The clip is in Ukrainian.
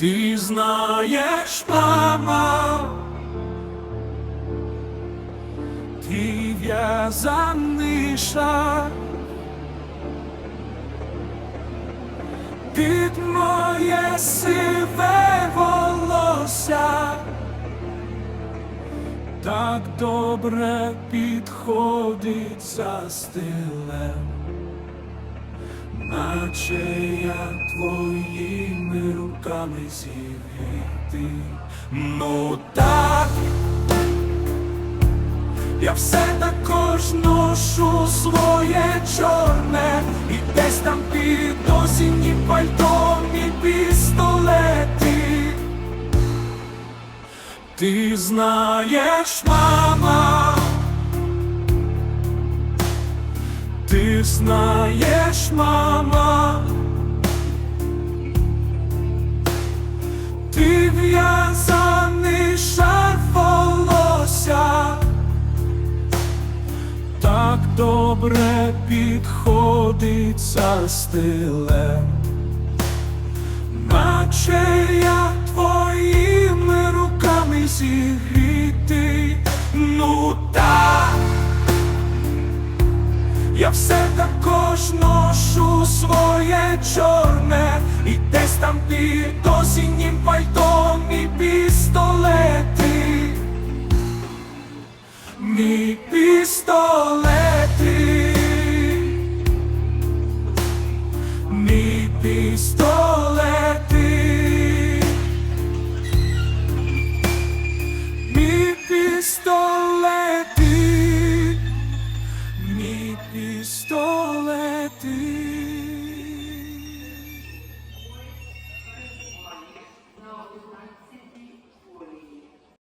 Ти знаєш, мама, ти в'язаний шар. Під моє сиве волосся, так добре підходить за стилем наче я твоїми руками зігріти. Ну так, я все також ношу своє чорне, і десь там під осінні пальто і пістолети. Ти знаєш, мама. Ти знаєш, мама, ти в'язаний шарф волосся, так добре підходить за стилем, наче я твоїми руками зігрітий, ну я все також ношу своє чорне, І десь там під осіннім пальтом мій пістолети, мій пістолети, мій пістолети.